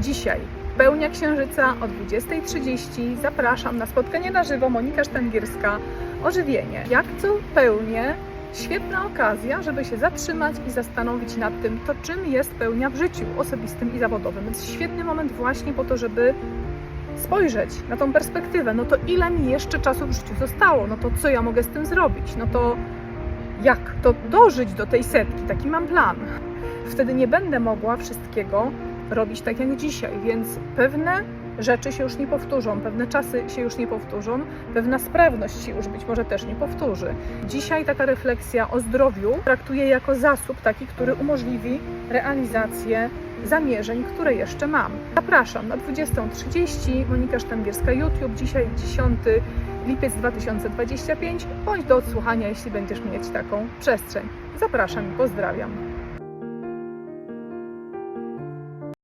dzisiaj. Pełnia Księżyca o 20.30. Zapraszam na spotkanie na żywo. Monika Sztangierska, ożywienie. Jak co pełnię? Świetna okazja, żeby się zatrzymać i zastanowić nad tym, to czym jest pełnia w życiu osobistym i zawodowym. Więc świetny moment właśnie po to, żeby spojrzeć na tą perspektywę. No to ile mi jeszcze czasu w życiu zostało? No to co ja mogę z tym zrobić? No to jak to dożyć do tej setki? Taki mam plan. Wtedy nie będę mogła wszystkiego robić tak jak dzisiaj, więc pewne rzeczy się już nie powtórzą, pewne czasy się już nie powtórzą, pewna sprawność się już być może też nie powtórzy. Dzisiaj taka refleksja o zdrowiu traktuję jako zasób taki, który umożliwi realizację zamierzeń, które jeszcze mam. Zapraszam na 20.30 Monika Sztangierska YouTube, dzisiaj 10 lipiec 2025, bądź do odsłuchania, jeśli będziesz mieć taką przestrzeń. Zapraszam i pozdrawiam.